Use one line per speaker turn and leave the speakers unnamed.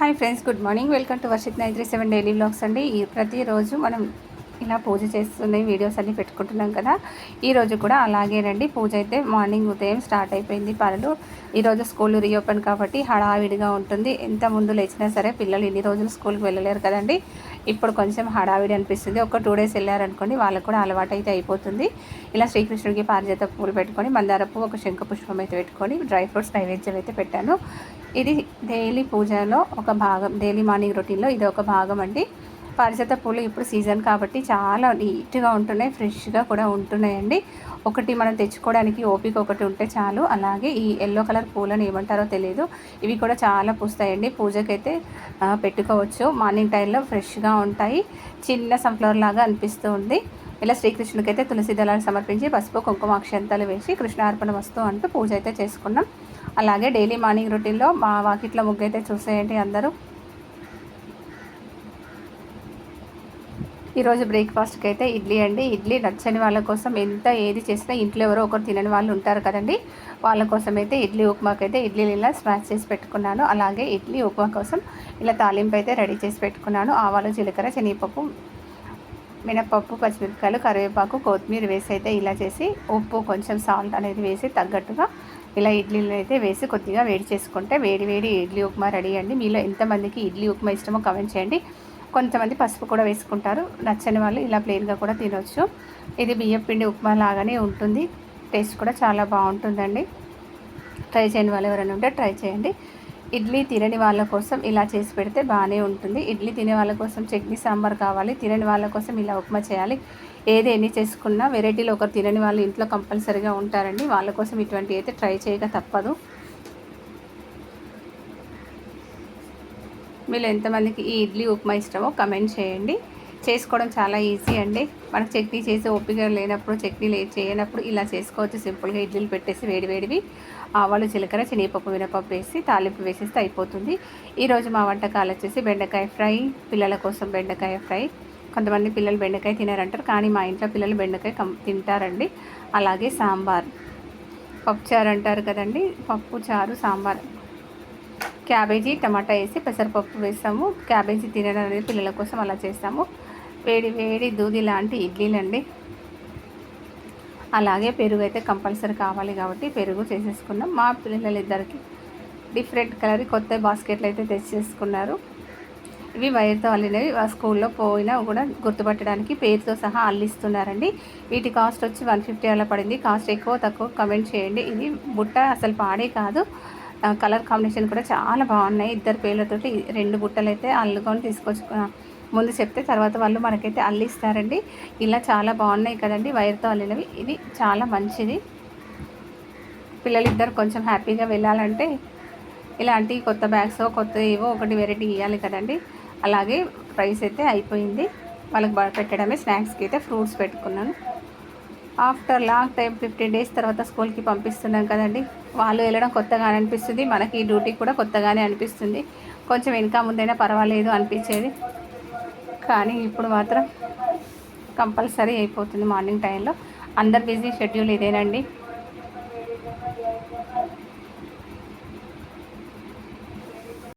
Hi friends good morning. Welcome to Varshith nine three seven daily blogs అండి. ఈ ప్రతిరోజు మనం ఇలా పూజ చేస్తున్నాయి వీడియోస్ అన్నీ పెట్టుకుంటున్నాం కదా. ఈరోజు కూడా అలాగేనండి పూజ అయితే మార్నింగ్ ఉదయం స్టార్ట్ అయిపోయింది పనులు. ఈరోజు స్కూల్ రీఓపెన్ కాబట్టి హడావిడిగా ఉంటుంది. ఎంత ముందు లేచినా సరే పిల్లలు ఇన్ని రోజులు స్కూల్కి వెళ్ళలేరు కదండి. ఇప్పుడు కొంచెం హడావిడి అనిపిస్తుంది. ఒక టూ డేస్ వెళ్ళారనుకోండి వాళ్ళకు కూడా అలవాటు అయితే అయిపోతుంది. ఇలా శ్రీకృష్ణుడికి పారిజాత పూలు పెట్టుకొని మందార పువ్వు ఒక శంఖ పుష్పం అయితే పెట్టుకొని డ్రై ఫ్రూట్స్ నైవేద్యం అయితే పెట్టాను. ఇది డైలీ పూజలో ఒక భాగం డైలీ మార్నింగ్ రొటీన్లో ఇది ఒక భాగం అండి. పారిజాత పూలు ఇప్పుడు సీజన్ కాబట్టి చాలా నీట్గా ఉంటున్నాయి ఫ్రెష్గా కూడా ఉంటున్నాయండి. ఒకటి మనం తెచ్చుకోవడానికి ఓపిక ఒకటి ఉంటే చాలు. అలాగే ఈ ఎల్లో కలర్ పూలను ఏమంటారో తెలియదు ఇవి కూడా చాలా పూస్తాయండి. పూజకైతే పెట్టుకోవచ్చు. మార్నింగ్ టైంలో ఫ్రెష్గా ఉంటాయి. చిన్న సన్ఫ్లవర్ లాగా అనిపిస్తూ ఉంది. ఇలా శ్రీకృష్ణుడికి అయితే తులసి దళాలు సమర్పించి పసుపు కుంకుమ అక్షంతాలు వేసి కృష్ణార్పణ వస్తూ అంటూ పూజ అయితే చేసుకున్నాం. అలాగే డైలీ మార్నింగ్ రొటీన్లో మా వాకిట్లో ముగ్గు అయితే చూసేయండి అందరూ. ఈరోజు బ్రేక్ఫాస్ట్కి అయితే ఇడ్లీ అండి. ఇడ్లీ నచ్చని వాళ్ళ కోసం ఎంత ఏది చేసినా ఇంట్లో ఎవరో ఒకరు తినని వాళ్ళు ఉంటారు కదండి. వాళ్ళ కోసం అయితే ఇడ్లీ ఉప్మాకి అయితే ఇడ్లీలు ఇలా స్మాష్ చేసి పెట్టుకున్నాను. అలాగే ఇడ్లీ ఉప్మా కోసం ఇలా తాలింపు అయితే రెడీ చేసి పెట్టుకున్నాను. ఆవాలు జీలకర్ర శనగపప్పు మినపప్పు పచ్చిమిరపకాయలు కరివేపాకు కొత్తిమీర వేసి అయితే ఇలా చేసి ఉప్పు కొంచెం సాల్ట్ అనేది వేసి తగ్గట్టుగా ఇలా ఇడ్లీలు అయితే వేసి కొద్దిగా వేడి చేసుకుంటే వేడి వేడి ఇడ్లీ ఉప్మా రెడీ అండి. మీలో ఎంతమందికి ఇడ్లీ ఉప్మా ఇష్టమో కమెంట్ చేయండి. కొంతమంది పసుపు కూడా వేసుకుంటారు. నచ్చని వాళ్ళు ఇలా ప్లెయిన్గా కూడా తినవచ్చు ఇది బియ్యం పిండి ఉప్మా లాగానే ఉంటుంది. టేస్ట్ కూడా చాలా బాగుంటుందండి. ట్రై చేయని వాళ్ళు ఎవరైనా ఉంటే ట్రై చేయండి. ఇడ్లీ తినని వాళ్ళ కోసం ఇలా చేసి పెడితే బాగానే ఉంటుంది. ఇడ్లీ తినే వాళ్ళ కోసం చట్నీ సాంబార్ కావాలి. తినని వాళ్ళ కోసం ఇలా ఉప్మా చేయాలి. ఏది ఎన్ని చేసుకున్నా వెరైటీలో ఒకరు తినని వాళ్ళు ఇంట్లో కంపల్సరీగా ఉంటారండి. వాళ్ళ కోసం ఇటువంటి అయితే ట్రై చేయక తప్పదు. మీరు ఎంతమందికి ఈ ఇడ్లీ ఉప్మా ఇష్టమో కమెంట్ చేయండి. చేసుకోవడం చాలా ఈజీ అండి. మనకు చట్నీ చేసే ఓపిక లేనప్పుడు చట్నీ లే చేయనప్పుడు ఇలా చేసుకోవచ్చు. సింపుల్గా ఇడ్లీలు పెట్టేసి వేడివేడివి ఆవాలు జీలకర్ర శనగపప్పు మినపప్పు వేసి తాలింపు వేసేస్తే అయిపోతుంది. ఈరోజు మా వంటకాలు వచ్చేసి బెండకాయ ఫ్రై పిల్లల కోసం బెండకాయ ఫ్రై. కొంతమంది పిల్లలు బెండకాయ తినారంటారు కానీ మా ఇంట్లో పిల్లలు బెండకాయ కం తింటారండి. అలాగే సాంబార్. పప్పుచారు అంటారు కదండి పప్పు చారు సాంబార్. క్యాబేజీ టమాటా వేసి పెసరపప్పు వేస్తాము. క్యాబేజీ తినడం అనేది పిల్లల కోసం అలా చేస్తాము. వేడి వేడి దూది లాంటి ఇడ్లీలండి. అలాగే పెరుగు అయితే కంపల్సరీ కావాలి కాబట్టి పెరుగు చేసేసుకున్నాం. మా పిల్లలిద్దరికి డిఫరెంట్ కలర్ కొత్త బాస్కెట్లు అయితే తెచ్చేసుకున్నారు. ఇవి వైర్తో అల్లినవి. స్కూల్లో పోయినా కూడా గుర్తుపట్టడానికి పేరుతో సహా అల్లిస్తున్నారండి. వీటి కాస్ట్ వచ్చి వన్ ఫిఫ్టీ అలా పడింది. కాస్ట్ ఎక్కువ తక్కువ కమెంట్ చేయండి. ఇది బుట్ట అసలు పాడే కాదు. కలర్ కాంబినేషన్ కూడా చాలా బాగున్నాయి. ఇద్దరు పేర్లతోటి రెండు బుట్టలు అయితే అల్లుకొని తీసుకొచ్చు ముందు చెప్తే తర్వాత వాళ్ళు మనకైతే అల్లిస్తారండి. ఇలా చాలా బాగున్నాయి కదండి వైర్తో అల్లినవి. ఇది చాలా మంచిది. పిల్లలిద్దరు కొంచెం హ్యాపీగా వెళ్ళాలంటే ఇలాంటి కొత్త బ్యాగ్స్ కొత్త ఏవో ఒకటి వెరైటీ ఇవ్వాలి కదండి. అలాగే ప్రైస్ అయితే అయిపోయింది. వాళ్ళకి పెట్టడమే. స్నాక్స్కి అయితే ఫ్రూట్స్ పెట్టుకున్నాను. After long time fifteen days తర్వాత స్కూల్కి పంపిస్తున్నాం కదండి. వాళ్ళు వెళ్ళడం కొత్తగానే అనిపిస్తుంది. మనకి డ్యూటీ కూడా కొత్తగానే అనిపిస్తుంది. కొంచెం ఇన్కమ్ ముందైనా పర్వాలేదు అనిపించేది. కానీ ఇప్పుడు మాత్రం కంపల్సరీ అయిపోతుంది మార్నింగ్ టైంలో. అందరు బిజీ షెడ్యూల్ ఇదేనండి.